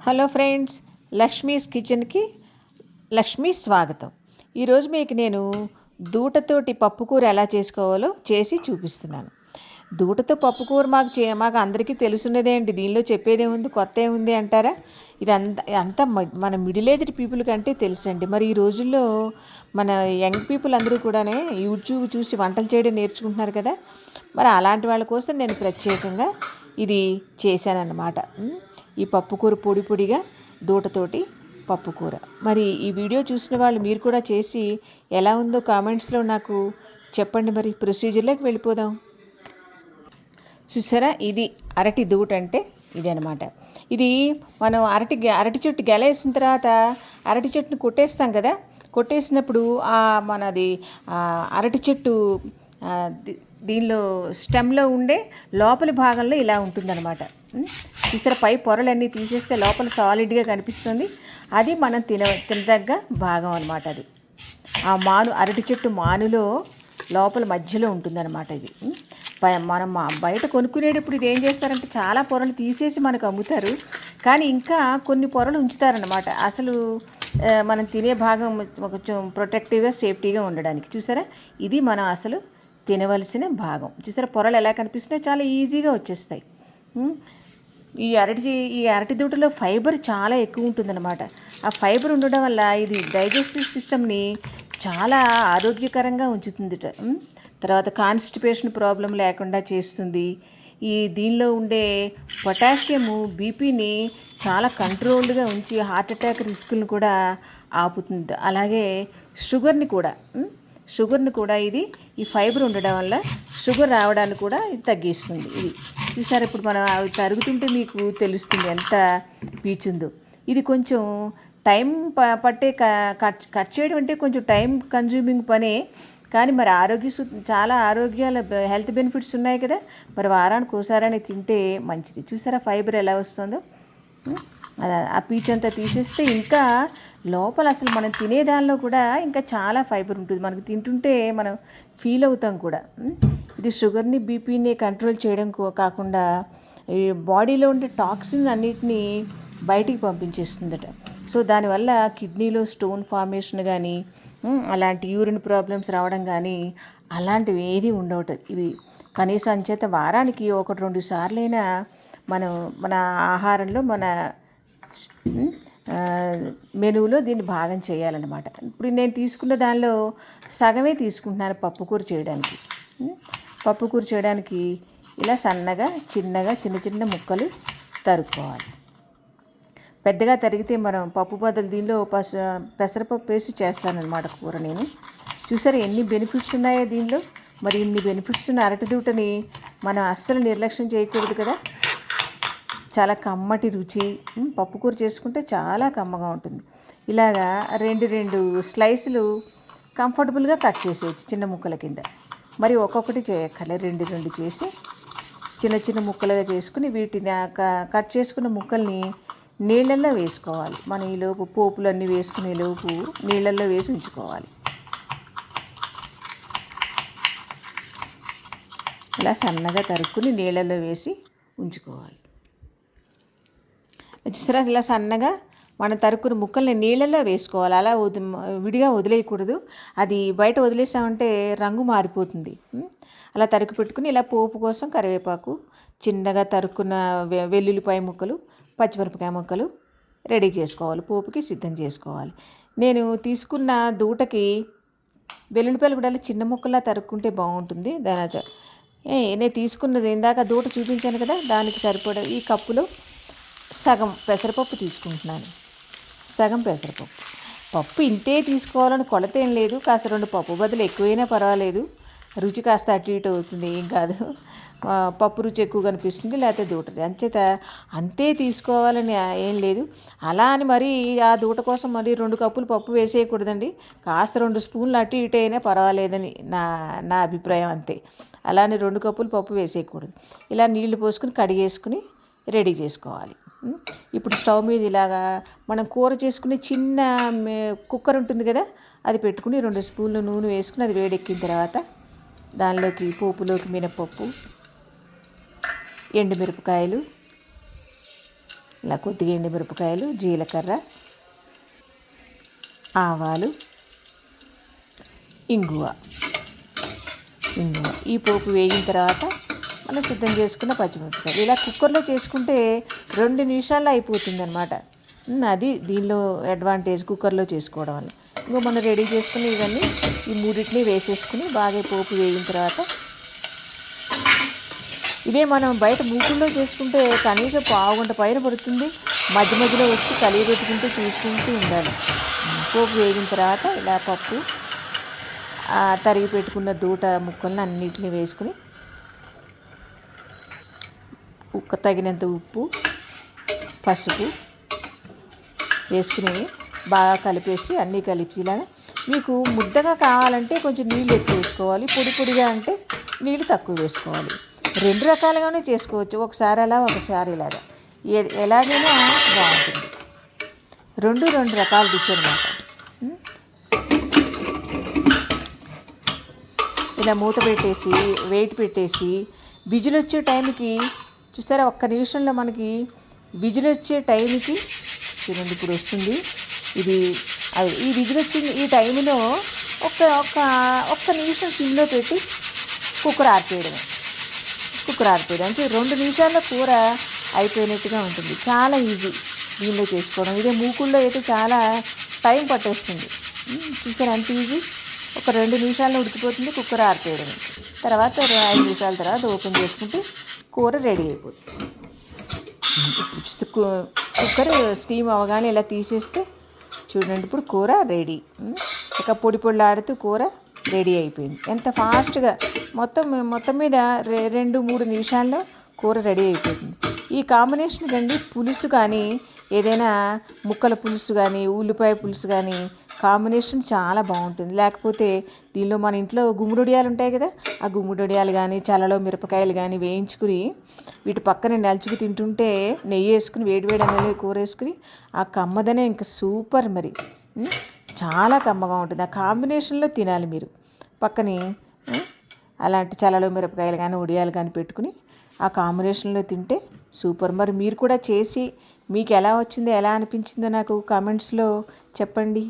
Hello friends Lakshmi's కిచెన్కి లక్ష్మీ స్వాగతం. ఈరోజు మీకు నేను దూటతోటి పప్పుకూర ఎలా చేసుకోవాలో చేసి చూపిస్తున్నాను. దూటతో పప్పుకూర మాకు చే మాకు అందరికీ తెలుసున్నదేంటి దీనిలో చెప్పేదేముంది? కొత్త ఏముంది అంటారా? ఇది అంత అంతా మన మిడిల్ ఏజ్డ్ పీపుల్ కంటే తెలుసండి. మరి ఈ రోజుల్లో మన యంగ్ పీపుల్ అందరూ కూడానే యూట్యూబ్ చూసి వంటలు చేయడం నేర్చుకుంటున్నారు కదా? మరి అలాంటి వాళ్ళ కోసం నేను ప్రత్యేకంగా ఇది చేశానన్నమాట. ఈ పప్పుకూర పొడి పొడిగా దూటతోటి పప్పుకూర మరి ఈ వీడియో చూసిన వాళ్ళు మీరు కూడా చేసి ఎలా ఉందో కామెంట్స్లో నాకు చెప్పండి మరి. ప్రొసీజర్లోకి వెళ్ళిపోదాం. చూసారా? ఇది అరటి దూట అంటే ఇది అనమాట ఇది మనం అరటి గె- అరటి చెట్టు గెలేసిన తర్వాత అరటి చెట్టుని కొట్టేస్తాం కదా? కొట్టేసినప్పుడు ఆ మనది అరటి చెట్టు దీనిలో స్టెమ్లో ఉండే లోపలి భాగంలో ఇలా ఉంటుందన్నమాట. చూసారా? పై పొరలన్నీ తీసేస్తే లోపల సాలిడ్గా కనిపిస్తుంది. అది మనం తిన తినదగ్గ భాగం అనమాట అది. ఆ మాను అరటి చెట్టు మానులో లోపల మధ్యలో ఉంటుందన్నమాట ఇది. మనం బయట కొనుక్కునేటప్పుడు ఇది ఏం చేస్తారంటే చాలా పొరలు తీసేసి మనకు అమ్ముతారు. కానీ ఇంకా కొన్ని పొరలు ఉంచుతారనమాట అసలు మనం తినే భాగం కొంచెం ప్రొటెక్టివ్గా సేఫ్టీగా ఉండడానికి. చూసారా? ఇది మనం అసలు తినవలసిన భాగం. చూసారా? పొరలు ఎలా కనిపిస్తున్నాయో చాలా ఈజీగా వచ్చేస్తాయి. ఈ అరటి ఈ అరటి దూటలో ఫైబర్ చాలా ఎక్కువ ఉంటుందన్నమాట. ఆ ఫైబర్ ఉండడం వల్ల ఇది డైజెస్టివ్ సిస్టమ్ని చాలా ఆరోగ్యకరంగా ఉంచుతుంది తర్వాత కాన్స్టిపేషన్ ప్రాబ్లం లేకుండా చేస్తుంది. ఈ దీనిలో ఉండే పొటాషియము బీపీని చాలా కంట్రోల్డ్గా ఉంచి హార్ట్ అటాక్ రిస్కులను కూడా ఆపుతుంది. అలాగే షుగర్ని కూడా షుగర్ని కూడా ఇది ఈ ఫైబర్ ఉండడం వల్ల షుగర్ రావడాన్ని కూడా ఇది తగ్గిస్తుంది. ఇది చూసారు ఇప్పుడు మనం అవి తరుగుతుంటే మీకు తెలుస్తుంది ఎంత పీచుందో ఇది కొంచెం టైం ప- పట్టే క- కట్ కట్ చేయడం అంటే కొంచెం టైం కన్జ్యూమింగ్ పనే కానీ మరి ఆరోగ్య చాలా ఆరోగ్యాల హెల్త్ బెనిఫిట్స్ ఉన్నాయి కదా. మరి వారానికి ఒకసారి తింటే మంచిది. చూసారా ఫైబర్ ఎలా వస్తుందో? ఆ పీచ్ అంతా తీసేస్తే ఇంకా లోపల అసలు మనం తినేదానిలో కూడా ఇంకా చాలా ఫైబర్ ఉంటుంది. మనకు తింటుంటే మనం ఫీల్ అవుతాం కూడా. ఇది షుగర్ని బీపీని కంట్రోల్ చేయడం కాకుండా ఈ బాడీలో ఉండే టాక్సిన్ అన్నిటినీ బయటికి పంపించేస్తుందట. సో దానివల్ల కిడ్నీలో స్టోన్ ఫార్మేషన్ కానీ అలాంటి యూరిన్ ప్రాబ్లమ్స్ రావడం కానీ అలాంటివి ఏది ఉండవట. ఇవి కనీసం అంచేత వారానికి ఒకటి రెండు సార్లైనా మనం మన ఆహారంలో మన ఉమ్, మెనువులో దీన్ని భాగం చేయాలన్నమాట. ఇప్పుడు నేను తీసుకున్న దానిలో సగమే తీసుకుంటున్నాను పప్పుకూర చేయడానికి. పప్పుకూర చేయడానికి ఇలా సన్నగా చిన్నగా చిన్న చిన్న ముక్కలు తరుక్కోవాలి. పెద్దగా తరిగితే మనం పప్పు బదులు దీనిలో పస పెసరపప్పు వేసి చేస్తానన్నమాట కూర నేను. చూసారా ఎన్ని బెనిఫిట్స్ ఉన్నాయో దీనిలో? మరి ఇన్ని బెనిఫిట్స్ ఉన్న అరటి దూటని మనం అస్సలు నిర్లక్ష్యం చేయకూడదు కదా. చాలా కమ్మటి రుచి పప్పు పప్పుకూర చేసుకుంటే చాలా కమ్మగా ఉంటుంది. ఇలాగా రెండు రెండు స్లైసులు కంఫర్టబుల్గా కట్ చేసేయచ్చు చిన్న ముక్కల కింద. మరి ఒక్కొక్కటి చేయక్కర్లే రెండు రెండు చేసి చిన్న చిన్న ముక్కలుగా చేసుకుని వీటిని క- కట్ చేసుకున్న ముక్కల్ని నీళ్ళల్లో వేసుకోవాలి. మనం ఈలోపు పోపులన్నీ వేసుకునే లోపు నీళ్ళల్లో వేసి ఉంచుకోవాలి. ఇలా సన్నగా తరుక్కుని నీళ్ళల్లో వేసి ఉంచుకోవాలి. చూసారా? ఇలా సన్నగా మన తరుక్కుని ముక్కల్ని నీళ్ళల్లో వేసుకోవాలి. అలా వది విడిగా వదిలేయకూడదు. అది బయట వదిలేసామంటే రంగు మారిపోతుంది. అలా తరుకు పెట్టుకుని ఇలా పోపు కోసం కరివేపాకు చిన్నగా తరుక్కున్న వె- వెల్లుల్లిపాయ ముక్కలు పచ్చిమిరపకాయ ముక్కలు రెడీ చేసుకోవాలి పోపుకి సిద్ధం చేసుకోవాలి. నేను తీసుకున్న దూటకి వెల్లుల్లిపాయలు కూడా చిన్న ముక్కలా తరుక్కుంటే బాగుంటుంది. దాని ఏ నేను తీసుకున్నది ఇందాక దూట చూపించాను కదా దానికి సరిపడా ఈ కప్పులో సగం పెసరపప్పు తీసుకుంటున్నాను. సగం పెసరపప్పు. పప్పు ఇంతే తీసుకోవాలని కొలత ఏం లేదు కాస్త రెండు పప్పు బదులు ఎక్కువైనా పర్వాలేదు. రుచి కాస్త అటు ఇటు అవుతుంది ఏం కాదు. పప్పు రుచి ఎక్కువ కనిపిస్తుంది లేకపోతే దూట అంచేత అంతే తీసుకోవాలని ఏం లేదు. అలా అని మరి ఆ దూట కోసం మరి రెండు కప్పులు పప్పు వేసేయకూడదండి. కాస్త రెండు స్పూన్లు అటు ఇటు అయినా పర్వాలేదని నా నా అభిప్రాయం అంతే. అలానే రెండు కప్పులు పప్పు వేసేయకూడదు. ఇలా నీళ్ళు పోసుకుని కడిగేసుకుని రెడీ చేసుకోవాలి. ఇప్పుడు స్టవ్ మీద ఇలాగా మనం కూర చేసుకునే చిన్న కుక్కర్ ఉంటుంది కదా అది పెట్టుకుని రెండు స్పూన్లు నూనె వేసుకుని అది వేడెక్కిన తర్వాత దానిలోకి పోపులోకి మినపప్పు ఎండుమిరపకాయలు ఇలా కొద్దిగా ఎండుమిరపకాయలు జీలకర్ర ఆవాలు ఇంగువ. ఇంగువ. ఈ పోపు వేగిన తర్వాత మనం సిద్ధం చేసుకున్న పచ్చిమిరపకాయలు. ఇలా కుక్కర్లో చేసుకుంటే రెండు నిమిషాల్లో అయిపోతుంది అనమాట అది దీనిలో అడ్వాంటేజ్ కుక్కర్లో చేసుకోవడం వల్ల. ఇంకా మనం రెడీ చేసుకుని ఇవన్నీ ఈ మూడింటిని వేసేసుకుని బాగా పోపు వేగిన తర్వాత ఇదే మనం బయట మూకుల్లో చేసుకుంటే కనీసం పావు గంట పైన పడుతుంది. మధ్య మధ్యలో వచ్చి కలిగి పెట్టుకుంటూ చూసుకుంటూ ఉండాలి. పోపు వేగిన తర్వాత ఇలా పప్పు తరిగి పెట్టుకున్న దూట ముక్కలను అన్నిటిని వేసుకుని ఉక్క తగినంత ఉప్పు పసుపు వేసుకునేవి. బాగా కలిపేసి అన్నీ కలిపి కలిపిలా మీకు ముద్దగా కావాలంటే కొంచెం నీళ్ళు ఎక్కువ వేసుకోవాలి. పొడి పొడిగా అంటే నీళ్ళు తక్కువ వేసుకోవాలి. రెండు రకాలుగానే చేసుకోవచ్చు. ఒకసారి అలా ఒకసారి ఇలాగా. ఏది ఎలాగైనా బాగుంటుంది. రెండు రెండు రకాల రుచి అనమాట ఇలా మూత పెట్టేసి వెయిట్ పెట్టేసి విజిల్ వచ్చే టైంకి చూసారా ఒక్క నిమిషంలో మనకి విజిల్ వచ్చే టైంకి చూడండి ఇప్పుడు వస్తుంది. ఇది అది ఈ విజిల్ వచ్చింది ఈ టైంలో ఒక ఒక ఒక్క నిమిషం సిమ్లో పెట్టి కుక్కర్ ఆర్పేయడమే. కుక్కర్ ఆర్పేయడం. అంటే రెండు నిమిషాల్లో కూర అయిపోయినట్టుగా ఉంటుంది. చాలా ఈజీ దీనిలో చేసుకోవడం. ఇదే మూకుల్లో అయితే చాలా టైం పట్టేస్తుంది. చూసారు అంత ఈజీ? ఒక రెండు నిమిషాల్లో ఉడికిపోతుంది కుక్కర్ ఆరిపోయడం తర్వాత ఒక ఐదు నిమిషాల తర్వాత ఓపెన్ చేసుకుంటే కూర రెడీ అయిపోతుంది. కుక్కర్ స్టీమ్ అవగానే ఇలా తీసేస్తే చూడండి ఇప్పుడు కూర రెడీ ఇక పొడి పొడిలాడుతూ కూర రెడీ అయిపోయింది. ఎంత ఫాస్ట్గా మొత్తం మొత్తం మీద రెండు మూడు నిమిషాల్లో కూర రెడీ అయిపోతుంది. ఈ కాంబినేషన్ కండి పులుసు కానీ ఏదైనా ముక్కల పులుసు కానీ ఉల్లిపాయ పులుసు కానీ కాంబినేషన్ చాలా బాగుంటుంది. లేకపోతే దీనిలో మన ఇంట్లో గుమ్మడియాలు ఉంటాయి కదా ఆ గుమ్మడియాలు కానీ చల్లలో మిరపకాయలు కానీ వేయించుకుని వీటి పక్కన నలుచుకు తింటుంటే నెయ్యి వేసుకుని వేడివేడి అనేది కూర వేసుకుని ఆ కమ్మదనే ఇంకా సూపర్ మరి. చాలా కమ్మగా ఉంటుంది. ఆ కాంబినేషన్లో తినాలి మీరు. పక్కని అలాంటి చల్లలో మిరపకాయలు కానీ ఉడియాలు కానీ పెట్టుకుని ఆ కాంబినేషన్లో తింటే సూపర్. మరి మీరు కూడా చేసి మీకు ఎలా వచ్చిందో ఎలా అనిపించిందో నాకు కామెంట్స్లో చెప్పండి.